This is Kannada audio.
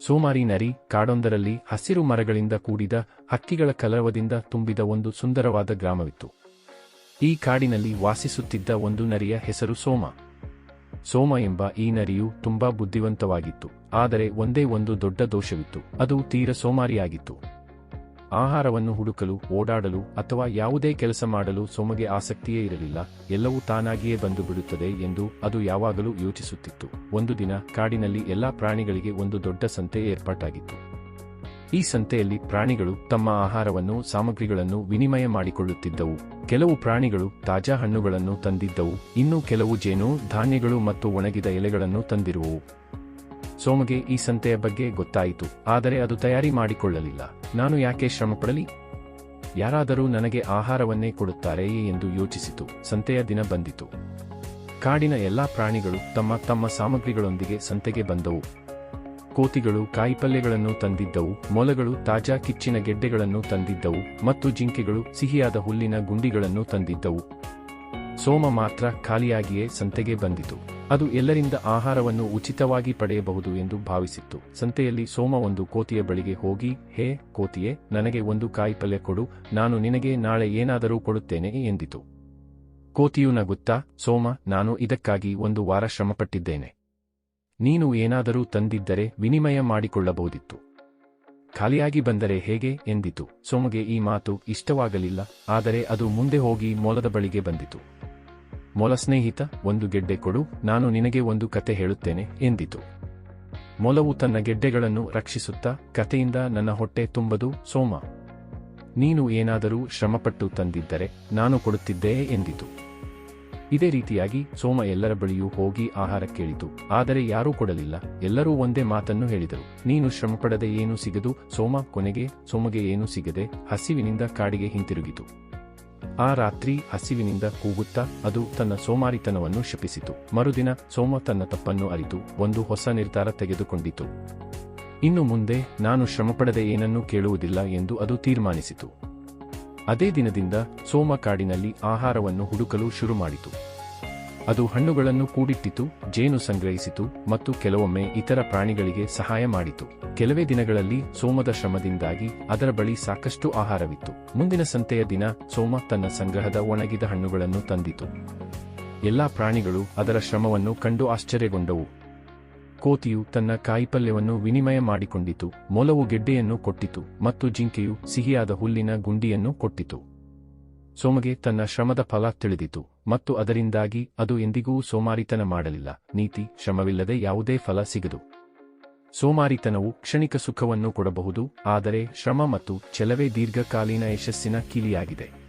ಸೋಮಾರಿ ನರಿ ಕಾಡೊಂದರಲ್ಲಿ ಹಸಿರು ಮರಗಳಿಂದ ಕೂಡಿದ ಹಕ್ಕಿಗಳ ಕಲರವದಿಂದ ತುಂಬಿದ ಒಂದು ಸುಂದರವಾದ ಗ್ರಾಮವಿತ್ತು. ಈ ಕಾಡಿನಲ್ಲಿ ವಾಸಿಸುತ್ತಿದ್ದ ಒಂದು ನರಿಯ ಹೆಸರು ಸೋಮ. ಸೋಮ ಎಂಬ ಈ ನರಿಯು ತುಂಬಾ ಬುದ್ಧಿವಂತವಾಗಿತ್ತು, ಆದರೆ ಒಂದೇ ಒಂದು ದೊಡ್ಡ ದೋಷವಿತ್ತು, ಅದು ತೀರ ಸೋಮಾರಿಯಾಗಿತ್ತು. ಆಹಾರವನ್ನು ಹುಡುಕಲು, ಓಡಾಡಲು ಅಥವಾ ಯಾವುದೇ ಕೆಲಸ ಮಾಡಲು ಸೋಮಗೆ ಆಸಕ್ತಿಯೇ ಇರಲಿಲ್ಲ, ಎಲ್ಲವೂ ತಾನಾಗಿಯೇ ಬಂದು ಬಿಡುತ್ತದೆ ಎಂದು ಅದು ಯಾವಾಗಲೂ ಯೋಚಿಸುತ್ತಿತ್ತು. ಒಂದು ದಿನ ಕಾಡಿನಲ್ಲಿ ಎಲ್ಲಾ ಪ್ರಾಣಿಗಳಿಗೆ ಒಂದು ದೊಡ್ಡ ಸಂತೆ ಏರ್ಪಾಟಾಗಿತ್ತು. ಈ ಸಂತೆಯಲ್ಲಿ ಪ್ರಾಣಿಗಳು ತಮ್ಮ ಆಹಾರವನ್ನು, ಸಾಮಗ್ರಿಗಳನ್ನು ವಿನಿಮಯ ಮಾಡಿಕೊಳ್ಳುತ್ತಿದ್ದವು. ಕೆಲವು ಪ್ರಾಣಿಗಳು ತಾಜಾ ಹಣ್ಣುಗಳನ್ನು ತಂದಿದ್ದವು. ಇನ್ನೂ ಕೆಲವು ಜೇನು, ಧಾನ್ಯಗಳು ಮತ್ತು ಒಣಗಿದ ಎಲೆಗಳನ್ನು ತಂದಿರುವವು. ಸೋಮಗೆ ಈ ಸಂತೆಯ ಬಗ್ಗೆ ಗೊತ್ತಾಯಿತು, ಆದರೆ ಅದು ತಯಾರಿ ಮಾಡಿಕೊಳ್ಳಲಿಲ್ಲ. ನಾನು ಯಾಕೆ ಶ್ರಮಪಡಲಿ? ಯಾರಾದರೂ ನನಗೆ ಆಹಾರವನ್ನೇ ಕೊಡುತ್ತಾರೆಯೇ ಎಂದು ಯೋಚಿಸಿತು. ಸಂತೆಯ ದಿನ ಬಂದಿತು. ಕಾಡಿನ ಎಲ್ಲಾ ಪ್ರಾಣಿಗಳು ತಮ್ಮ ತಮ್ಮ ಸಾಮಗ್ರಿಗಳೊಂದಿಗೆ ಸಂತೆಗೆ ಬಂದವು. ಕೋತಿಗಳು, ಕಾಯಿಪಲ್ಯಗಳನ್ನು ತಂದಿದ್ದವು, ಮೊಲಗಳು, ತಾಜಾ ಕಿಚ್ಚಿನ ಗೆಡ್ಡೆಗಳನ್ನು ತಂದಿದ್ದವು, ಮತ್ತು ಜಿಂಕೆಗಳು, ಸಿಹಿಯಾದ ಹುಲ್ಲಿನ ಗುಂಡಿಗಳನ್ನು ತಂದಿದ್ದವು. ಸೋಮ ಮಾತ್ರ ಖಾಲಿಯಾಗಿಯೇ ಸಂತೆಗೆ ಬಂದಿತು. ಅದು ಎಲ್ಲರಿಂದ ಆಹಾರವನ್ನು ಉಚಿತವಾಗಿ ಪಡೆಯಬಹುದು ಎಂದು ಭಾವಿಸಿತ್ತು. ಸಂತೆಯಲ್ಲಿ ಸೋಮ ಒಂದು ಕೋತಿಯ ಬಳಿಗೆ ಹೋಗಿ, ಹೇ ಕೋತಿಯೇ, ನನಗೆ ಒಂದು ಕಾಯಿಪಲ್ಯ ಕೊಡು, ನಾನು ನಿನಗೆ ನಾಳೆ ಏನಾದರೂ ಕೊಡುತ್ತೇನೆ ಎಂದಿತು. ಕೋತಿಯು ನಗುತ್ತಾ, ಸೋಮ, ನಾನು ಇದಕ್ಕಾಗಿ ಒಂದು ವಾರ ಶ್ರಮಪಟ್ಟಿದ್ದೇನೆ. ನೀನು ಏನಾದರೂ ತಂದಿದ್ದರೆ ವಿನಿಮಯ ಮಾಡಿಕೊಳ್ಳಬಹುದಿತ್ತು. ಖಾಲಿಯಾಗಿ ಬಂದರೆ ಹೇಗೆ? ಎಂದಿತು. ಸೋಮಗೆ ಈ ಮಾತು ಇಷ್ಟವಾಗಲಿಲ್ಲ, ಆದರೆ ಅದು ಮುಂದೆ ಹೋಗಿ ಮೊಲದ ಬಳಿಗೆ ಬಂದಿತು. ಮೊಲ ಸ್ನೇಹಿತ ಒಂದು ಗೆಡ್ಡೆ ಕೊಡು, ನಾನು ನಿನಗೆ ಒಂದು ಕತೆ ಹೇಳುತ್ತೇನೆ, ಎಂದಿತು. ಮೊಲವು ತನ್ನ ಗೆಡ್ಡೆಗಳನ್ನು ರಕ್ಷಿಸುತ್ತಾ ಕತೆಯಿಂದ ನನ್ನ ಹೊಟ್ಟೆ ತುಂಬದು, ಸೋಮ. ನೀನು ಏನಾದರೂ ಶ್ರಮಪಟ್ಟು ತಂದಿದ್ದರೆ, ನಾನು ಕೊಡುತ್ತಿದ್ದೇ, ಎಂದಿತು. ಇದೇ ರೀತಿಯಾಗಿ ಸೋಮ ಎಲ್ಲರ ಬಳಿಯೂ ಹೋಗಿ ಆಹಾರ ಕೇಳಿತು, ಆದರೆ ಯಾರೂ ಕೊಡಲಿಲ್ಲ, ಎಲ್ಲರೂ ಒಂದೇ ಮಾತನ್ನು ಹೇಳಿದರು. ನೀನು ಶ್ರಮಪಡದೆ ಏನೂ ಸಿಗದು, ಸೋಮ ಕೊನೆಗೆ, ಸೋಮಗೆ ಏನೂ ಸಿಗದೆ, ಹಸಿವಿನಿಂದ ಕಾಡಿಗೆ ಹಿಂತಿರುಗಿತು. ಆ ರಾತ್ರಿ ಹಸಿವಿನಿಂದ ಕೂಗುತ್ತಾ ಅದು ತನ್ನ ಸೋಮಾರಿತನವನ್ನು ಶಪಿಸಿತು. ಮರುದಿನ ಸೋಮ ತನ್ನ ತಪ್ಪನ್ನು ಅರಿತು ಒಂದು ಹೊಸ ನಿರ್ಧಾರ ತೆಗೆದುಕೊಂಡಿತು. ಇನ್ನು ಮುಂದೆ ನಾನು ಶ್ರಮಪಡದೆ ಏನನ್ನೂ ಕೇಳುವುದಿಲ್ಲ ಎಂದು ಅದು ತೀರ್ಮಾನಿಸಿತು. ಅದೇ ದಿನದಿಂದ ಸೋಮ ಕಾಡಿನಲ್ಲಿ ಆಹಾರವನ್ನು ಹುಡುಕಲು ಶುರು ಮಾಡಿತು ಅದು ಹಣ್ಣುಗಳನ್ನು ಕೂಡಿಟ್ಟಿತು, ಜೇನು ಸಂಗ್ರಹಿಸಿತು ಮತ್ತು ಕೆಲವೊಮ್ಮೆ ಇತರ ಪ್ರಾಣಿಗಳಿಗೆ ಸಹಾಯ ಮಾಡಿತು. ಕೆಲವೇ ದಿನಗಳಲ್ಲಿ ಸೋಮದ ಶ್ರಮದಿಂದಾಗಿ ಅದರ ಬಳಿ ಸಾಕಷ್ಟು ಆಹಾರವಿತ್ತು. ಮುಂದಿನ ಸಂತೆಯ ದಿನ ಸೋಮ ತನ್ನ ಸಂಗ್ರಹದ ಒಣಗಿದ ಹಣ್ಣುಗಳನ್ನು ತಂದಿತು. ಎಲ್ಲಾ ಪ್ರಾಣಿಗಳು ಅದರ ಶ್ರಮವನ್ನು ಕಂಡು ಆಶ್ಚರ್ಯಗೊಂಡವು. ಕೋತಿಯು ತನ್ನ ಕಾಯಿಪಲ್ಯವನ್ನು ವಿನಿಮಯ ಮಾಡಿಕೊಂಡಿತು. ಮೊಲವು ಗೆಡ್ಡೆಯನ್ನು ಕೊಟ್ಟಿತು ಮತ್ತು ಜಿಂಕೆಯು ಸಿಹಿಯಾದ ಹುಲ್ಲಿನ ಗುಂಡಿಯನ್ನು ಕೊಟ್ಟಿತು. ಸೋಮಗೆ ತನ್ನ ಶ್ರಮದ ಫಲ ತಿಳಿದಿತು ಮತ್ತು ಅದರಿಂದಾಗಿ ಅದು ಎಂದಿಗೂ ಸೋಮಾರಿತನ ಮಾಡಲಿಲ್ಲ. ನೀತಿ, ಶ್ರಮವಿಲ್ಲದೆ ಯಾವುದೇ ಫಲ ಸಿಗದು. ಸೋಮಾರಿತನವು ಕ್ಷಣಿಕ ಸುಖವನ್ನು ಕೊಡಬಹುದು, ಆದರೆ ಶ್ರಮ ಮತ್ತು ಚೆಲವೇ ದೀರ್ಘಕಾಲೀನ ಯಶಸ್ಸಿನ ಕೀಲಿಯಾಗಿದೆ.